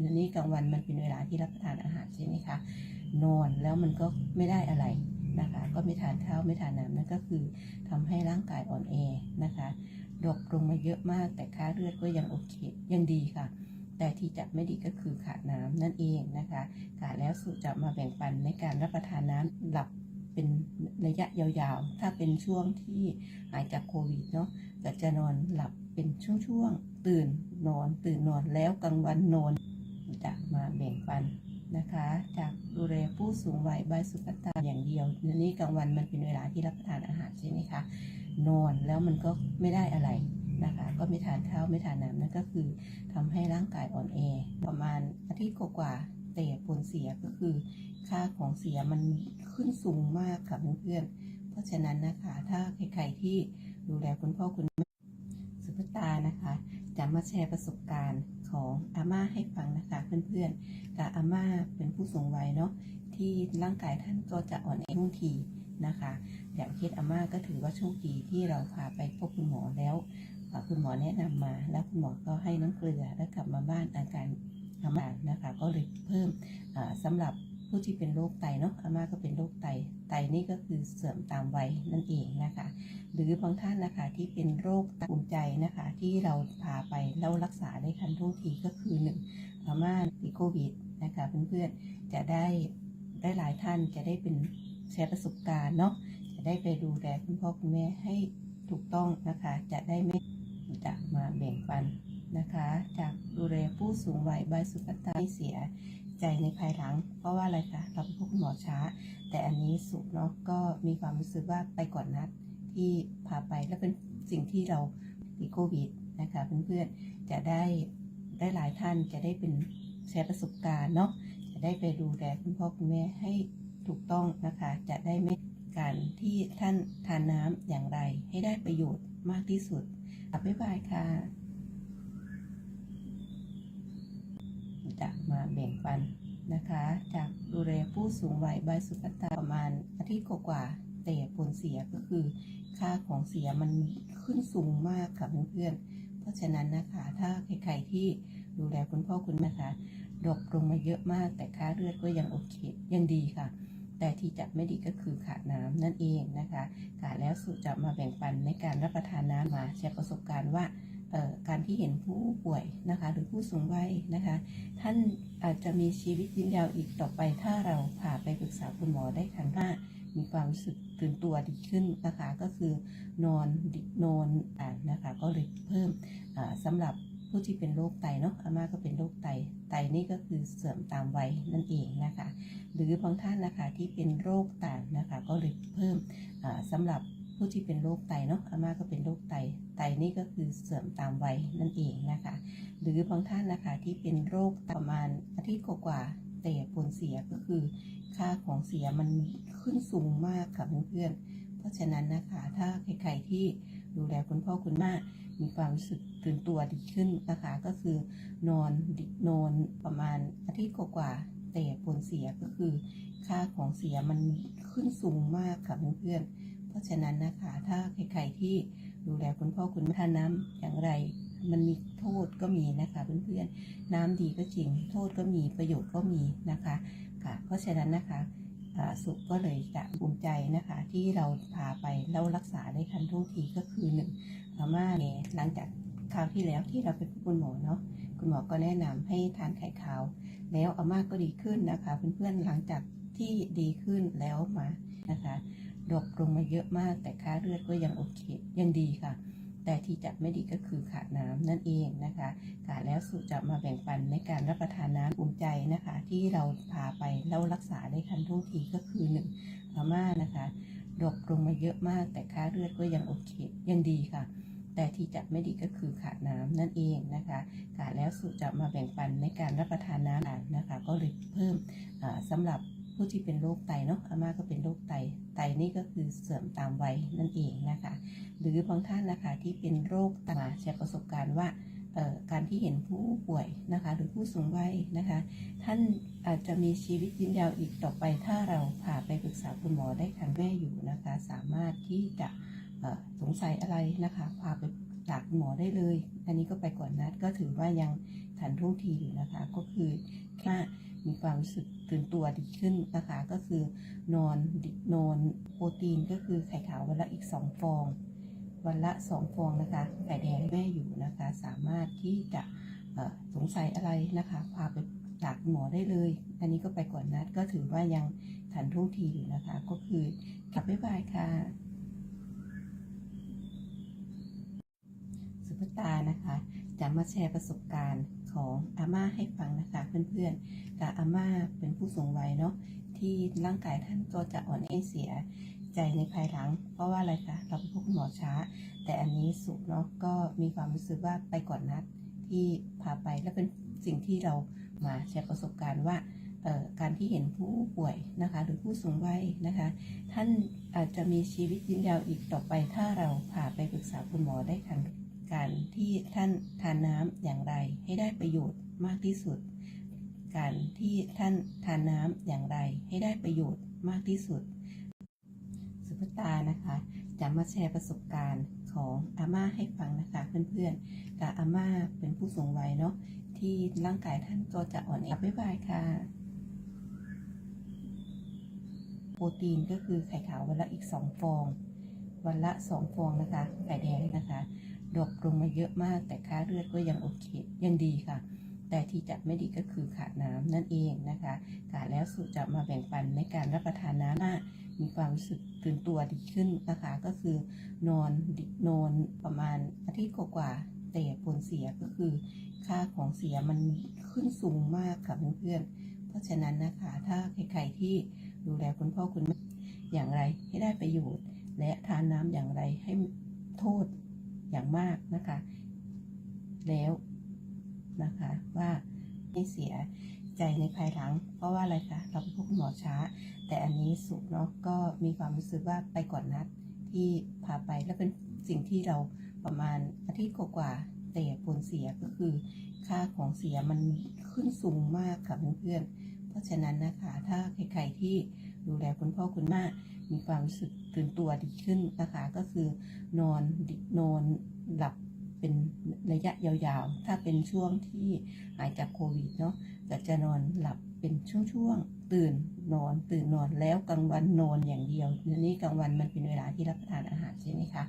นี่กลางวันมันเป็นเวลาที่รับประทานอาหารใช่ไหมคะนอนแล้วมันก็ไม่ได้อะไรนะคะ ก็ไม่ทานข้าวไม่ทานน้ำนั่นก็คือทำให้ร่างกายอ่อนแอนะคะดรอปลงมาเยอะมาก แต่ค่าเลือดก็ยังโอเคยังดีค่ะ แต่ที่จะไม่ดีก็คือขาดน้ำนั่นเองนะคะขาดแล้วสุจะมาแบ่งปันในการรับประทานน้ำหลับเป็นระยะยาวๆ ถ้าเป็นช่วงที่หายจากโควิดเนาะก็จะนอนหลับเป็นช่วงๆ ตื่นนอน ตื่นนอนแล้วกลางวันนอน จะมาแบ่งปันนะคะ จากดูแลผู้สูงวัยบายสุขตาอย่างเดียวนี่กลางวันมันเป็นเวลาที่รับประทานอาหารใช่ไหมคะ นอนแล้วมันก็ไม่ได้อะไรนะคะ ก็ไม่ทานข้าวไม่ทานน้ำนั่นก็คือทำให้ร่างกายอ่อนแอประมาณอาทิตย์กว่าแต่ผลเสียก็คือค่าของเสียมันขึ้นสูงมากค่ะเพื่อนๆเพราะฉะนั้นนะคะ ถ้าใครๆที่ดูแลคุณพ่อคุณแม่สุขตานะคะ จะมาแชร์ประสบการณ์ อาม่าให้ฟังนะคะเพื่อนๆกับอาม่าเป็นผู้สูงวัยเนาะที่ร่างกายท่านก็จะอ่อนแอทุกทีนะคะอย่างเคสอาม่าก็ถือว่าโชคดีที่เราพาไปพบคุณหมอแล้วคุณหมอแนะนำมา แล้วคุณหมอก็ให้น้ำเกลือแล้วกลับมาบ้านอาการอาม่านะคะ ก็เลยเพิ่มสำสำหรับ ผู้ที่เป็นโรคไตเนาะอาม่าก็เป็นโรคไต ไตนี่ก็คือเสื่อมตามวัยนั่นเองนะคะ หรือบางท่านนะคะที่เป็นโรคตับอุ่นใจนะคะ ที่เราพาไปแล้วรักษาได้ทันท่วงทีก็คือหนึ่งอาม่าติดโควิดนะคะเพื่อนๆจะได้ได้หลายท่านจะได้เป็นแชร์ประสบการณ์เนาะจะได้ไปดูแลคุณพ่อคุณแม่ให้ถูกต้องนะคะ จะได้ไม่จะมาแบ่งปันนะคะ จากดูแลผู้สูงวัยบายสุขตาไม่เสีย ใจในภายหลัง เพราะว่าอะไรคะเราไปพบคุณหมอช้า แต่อันนี้สุขเนาะก็มีความรู้สึกว่าไปก่อนนัดที่พาไปและเป็นสิ่งที่เราติดโควิดนะคะเพื่อนๆจะได้ได้หลายท่านจะได้เป็นแชร์ประสบการณ์เนาะจะได้ไปดูแลคุณพ่อคุณแม่ให้ถูกต้องนะคะ จะได้ไม่การที่ท่านทานน้ำอย่างไรให้ได้ประโยชน์มากที่สุดอะบ๊ายบายค่ะ จะมาแบ่งปันนะคะ จากดูแลผู้สูงวัยใบสุขตาประมาณอาทิตย์กว่าแต่ผลเสียก็คือค่าของเสียมันขึ้นสูงมากค่ะเพื่อนๆ เพราะฉะนั้นนะคะ ถ้าใครๆที่ดูแลคุณพ่อคุณแม่คะดรอปลงมาเยอะมาก แต่ค่าเลือดก็ยังโอเคยังดีค่ะ แต่ที่จะไม่ดีก็คือขาดน้ำนั่นเองนะคะขาดแล้วสุจะมาแบ่งปันในการรับประทานน้ำมาแชร์ประสบการณ์ว่า การที่เห็นผู้ป่วยนะคะ หรือผู้สูงวัยนะคะ ท่านอาจจะมีชีวิตยืนยาวอีกต่อไป ถ้าเราพาไปปรึกษาคุณหมอได้ทันว่ามีความรู้สึกตื่นตัวดีขึ้นนะคะ ก็คือนอนนอนอ่านนะคะ ก็เลยเพิ่มอ่าสำหรับผู้ที่เป็นโรคไตเนาะอาม่าก็เป็นโรคไตไตนี่ก็คือเสื่อมตามวัยนั่นเองนะคะ หรือบางท่านนะคะที่เป็นโรคต่างนะคะ ก็เลยเพิ่มอ่าสำหรับ ผู้ที่เป็นโรคไตเนาะอาม่าก็เป็นโรคไต ไตนี่ก็คือเสื่อมตามวัยนั่นเองนะคะ หรือบางท่านนะคะที่เป็นโรคประมาณอาทิตย์กว่าแต่ผลเสียก็คือค่าของเสียมันขึ้นสูงมากค่ะเพื่อนๆ เพราะฉะนั้นนะคะ ถ้าใครๆที่ดูแลคุณพ่อคุณแม่มีความรู้สึกตื่นตัวดีขึ้นนะคะ ก็คือนอนนอนประมาณอาทิตย์กว่าแต่ผลเสียก็คือ ค่าของเสียมันขึ้นสูงมากค่ะเพื่อนๆ เพราะฉะนั้นนะคะ ถ้าใครๆที่ดูแลคุณพ่อคุณแม่ทานน้ำอย่างไร มันมีโทษก็มีนะคะเพื่อนๆน้ำดีก็จริง โทษก็มีประโยชน์ก็มีนะคะค่ะ เพราะฉะนั้นนะคะสุขก็เลยจะภูมิใจนะคะ ที่เราพาไปแล้วรักษาได้ทันท่วงทีก็คือหนึ่งอาม่าเนี่ยหลังจากคราวที่แล้วที่เราไปพบคุณหมอเนาะคุณหมอก็แนะนำให้ทานไข่ขาว แล้วอาม่าก็ดีขึ้นนะคะ เพื่อนๆหลังจากที่ดีขึ้นแล้วมานะคะ ดรอปลงมาเยอะมาก แต่ค่าเลือดก็ยังโอเคยังดีค่ะ แต่ที่จะไม่ดีก็คือขาดน้ำนั่นเองนะคะขาดแล้วสุจะมาแบ่งปันในการรับประทานน้ำอุ่นใจนะคะ ที่เราพาไปแล้วรักษาได้ทันท่วงทีก็คือหนึ่งอาม่านะคะดรอปลงมาเยอะมาก แต่ค่าเลือดก็ยังโอเคยังดีค่ะแต่ที่จะไม่ดีก็คือขาดน้ำนั่นเองนะคะขาดแล้วสุจะมาแบ่งปันในการรับประทานน้ำนะคะ ก็เลยเพิ่มอ่าสำหรับผู้ที่เป็นโรคไตเนาะอาม่าก็เป็นโรคไต ไตนี่ก็คือเสื่อมตามวัยนั่นเองนะคะ หรือบางท่านนะคะที่เป็นโรคตาแชร์ประสบการณ์ว่าเอ่อการที่เห็นผู้ป่วยนะคะ หรือผู้สูงวัยนะคะ ท่านอาจจะมีชีวิตยืนยาวอีกต่อไป ถ้าเราพาไปปรึกษาคุณหมอได้ทันแม่อยู่นะคะ สามารถที่จะสงสัยอะไรนะคะพาไป จากหมอได้เลย อันนี้ก็ไปก่อนนัดก็ถือว่ายังทันท่วงทีอยู่นะคะ ก็คือแค่มีความรู้สึกตื่นตัวดีขึ้นนะคะ ก็คือนอนดินอนโปรตีนก็คือไข่ขาววันละอีก 2 ฟอง วันละ 2 ฟองนะคะไข่แดงแม่อยู่นะคะ สามารถที่จะสงสัยอะไรนะคะพาไปจากหมอได้เลย อันนี้ก็ไปก่อนนัดก็ถือว่ายังทันท่วงทีอยู่นะคะ ก็คือกลับบ๊ายบายค่ะุตานะคะจะมาแชร์ประสบการณ์ของอาม่าให้ฟังนะคะเพื่อนๆกับอาม่าเป็นผู้สูงวัยเนาะที่ร่างกายท่านก็จะอ่อนแอเสียใจในภายหลัง เพราะว่าอะไรคะเราไปพบคุณหมอช้า แต่อันนี้สุขเนาะก็มีความรู้สึกว่าไปก่อนนัดที่พาไปและเป็นสิ่งที่เรามาแชร์ประสบการณ์ว่าการที่เห็นผู้ป่วยนะคะ หรือผู้สูงวัยนะคะ ท่านอาจจะมีชีวิตยืนยาวอีกต่อไป ถ้าเราพาไปปรึกษาคุณหมอได้ทัน การที่ท่านทานน้ำอย่างไรให้ได้ประโยชน์มากที่สุด การที่ท่านทานน้ำอย่างไรให้ได้ประโยชน์มากที่สุด สุภตานะคะจะมาแชร์ประสบการณ์ของอาม่าให้ฟังนะคะเพื่อนๆกับอาม่าเป็นผู้สูงวัยเนาะที่ร่างกายท่านก็จะอ่อนแอบ๊ายบายค่ะ โปรตีนก็คือไข่ขาววันละอีก 2 ฟอง วันละ 2 ฟองนะคะ ไข่แดงนะคะ ดรอปลงมาเยอะมาก แต่ค่าเลือดก็ยังโอเคยังดีค่ะ แต่ที่จะไม่ดีก็คือขาดน้ำนั่นเองนะคะค่ะแล้วสุจะมาแบ่งปันในการรับประทานน้ำว่ามีความรู้สึกตื่นตัวดีขึ้นนะคะ ก็คือนอนนอนประมาณอาทิตย์กว่าแต่ผลเสียก็คือค่าของเสียมันขึ้นสูงมากค่ะเพื่อนๆ เพราะฉะนั้นนะคะ ถ้าใครๆที่ดูแลคุณพ่อคุณแม่อย่างไรให้ได้ประโยชน์ และทานน้ำอย่างไรให้โทษ อย่างมากนะคะ แล้วนะคะว่าไม่เสียใจในภายหลัง เพราะว่าอะไรคะเราไปพบหมอช้า แต่อันนี้สุขเนาะก็มีความรู้สึกว่าไปก่อนนัดที่พาไปแล้วเป็นสิ่งที่เราประมาณอาทิตย์กว่าแต่ผลเสียก็คือค่าของเสียมันขึ้นสูงมากค่ะเพื่อนๆเพราะฉะนั้นนะคะ ถ้าใครๆที่ดูแลคุณพ่อคุณแม่มีความรู้สึก ตื่นตัวดีขึ้นนะคะ ก็คือนอนนอนหลับเป็นระยะยาวๆ ถ้าเป็นช่วงที่หายจากโควิดเนาะก็จะนอนหลับเป็นช่วงๆ ตื่นนอน ตื่นนอนแล้วกลางวันนอนอย่างเดียวทีนี้กลางวันมันเป็นเวลาที่รับประทานอาหารใช่ไหมคะ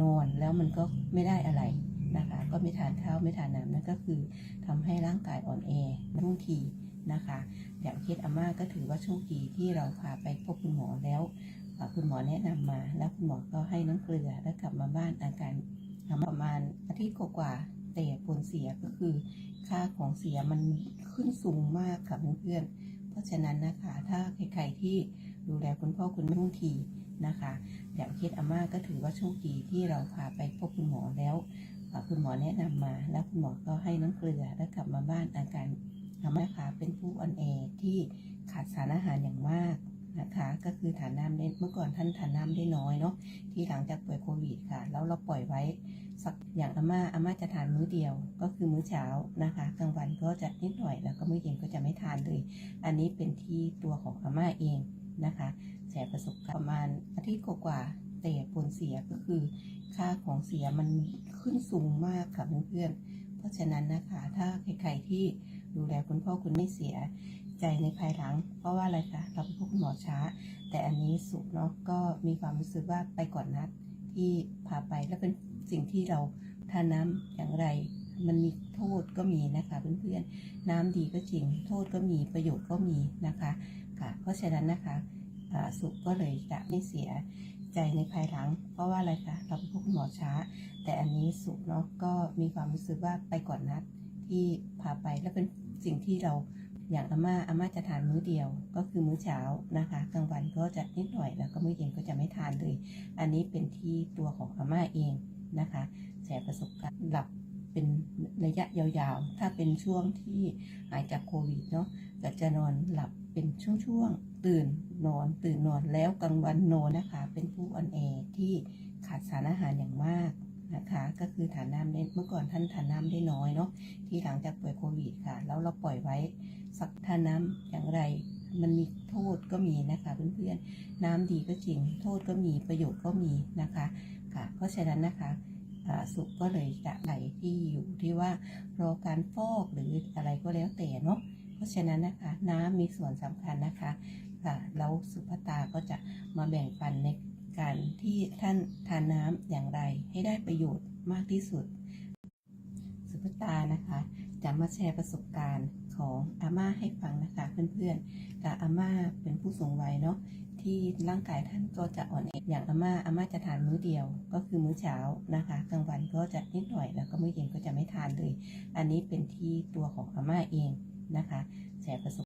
นอนแล้วมันก็ไม่ได้อะไรนะคะ ก็ไม่ทานข้าวไม่ทานน้ำนั่นก็คือทำให้ร่างกายอ่อนแอทุกทีนะคะ อย่างเคสอาม่าก็ถือว่าโชคดีที่เราพาไปพบคุณหมอแล้ว คุณหมอแนะนำมา แล้วคุณหมอก็ให้น้ำเกลือแล้วกลับมาบ้านอาการประมาณอาทิตย์กว่าแต่ผลเสียก็คือค่าของเสียมันขึ้นสูงมากค่ะเพื่อนๆ เพราะฉะนั้นนะคะ ถ้าใครๆที่ดูแลคุณพ่อคุณแม่ทุกทีนะคะอย่างเคสอาม่าก็ถือว่าโชคดีที่เราพาไปพบคุณหมอแล้วอ่าคุณหมอแนะนำมา แล้วคุณหมอก็ให้น้ำเกลือแล้วกลับมาบ้านอาการอาม่าค่ะเป็นผู้อ่อนแอที่ขาดสารอาหารอย่างมาก นะคะ ก็คือทานน้ำได้เมื่อก่อนท่านทานน้ำได้น้อยเนาะที่หลังจากป่วยโควิดค่ะ แล้วเราปล่อยไว้สักอย่างอาม่าอาม่าจะทานมื้อเดียว ก็คือมื้อเช้านะคะกลางวันก็จะนิดหน่อยแล้วก็มื้อเย็นก็จะไม่ทานเลย อันนี้เป็นที่ตัวของอาม่าเองนะคะแชร์ประสบการณ์ประมาณอาทิตย์กว่าๆแต่ผลเสียก็คือ ค่าของเสียมันขึ้นสูงมากค่ะเพื่อนๆเพราะฉะนั้นนะคะ ถ้าใครๆที่ดูแลคุณพ่อคุณไม่เสีย ใจในภายหลัง เพราะว่าอะไรคะเราไปพบคุณหมอช้า แต่อันนี้สุขเนาะก็มีความรู้สึกว่าไปก่อนนัดที่พาไปแล้วเป็นสิ่งที่เราทานน้ำอย่างไร มันมีโทษก็มีนะคะเพื่อนๆน้ำดีก็จริง โทษก็มีประโยชน์ก็มีนะคะค่ะเพราะฉะนั้นนะคะสุขก็เลยจะไม่เสียใจในภายหลัง เพราะว่าอะไรคะเราไปพบคุณหมอช้า แต่อันนี้สุขเนาะก็มีความรู้สึกว่าไปก่อนนัดที่พาไปแล้วเป็นสิ่งที่เรา อย่างอาม่าอาม่าจะทานมื้อเดียวก็คือมื้อเช้านะคะ กลางวันก็จะนิดหน่อยแล้วก็มื้อเย็นก็จะไม่ทานเลย อันนี้เป็นที่ตัวของอาม่าเองนะคะแชร์ประสบการณ์หลับเป็นระยะยาวๆ ถ้าเป็นช่วงที่หายจากโควิดเนาะก็จะนอนหลับเป็นช่วงๆ ตื่นนอน ตื่นนอนแล้วกลางวันนอนนะคะ เป็นผู้อ่อนแอที่ขาดสารอาหารอย่างมากนะคะ ก็คือทานน้ำได้เมื่อก่อนท่านทานน้ำได้น้อยเนาะที่หลังจากป่วยโควิดค่ะ แล้วเราปล่อยไว้ สักทานน้ำอย่างไร มันมีโทษก็มีนะคะ เพื่อนๆน้ำดีก็จริง โทษก็มีประโยชน์ก็มีนะคะค่ะ เพราะฉะนั้นนะคะอ่าสุขก็เลยจะไหลที่อยู่ที่ว่ารอการฟอกหรืออะไรก็แล้วแต่เนาะเพราะฉะนั้นนะคะ น้ำมีส่วนสำคัญนะคะค่ะแล้วสุภตาก็จะมาแบ่งปันในการที่ท่านทานน้ำอย่างไรให้ได้ประโยชน์มากที่สุด สุภตานะคะ จะมาแชร์ประสบการณ์ ของอาม่าให้ฟังนะคะเพื่อนๆกับอาม่าเป็นผู้สูงวัยเนาะที่ร่างกายท่านก็จะอ่อนแออย่างอาม่าอาม่าจะทานมื้อเดียว ก็คือมื้อเช้านะคะกลางวันก็จะนิดหน่อยแล้วก็มื้อเย็นก็จะไม่ทานเลย อันนี้เป็นที่ตัวของอาม่าเองนะคะแชร์ประสบ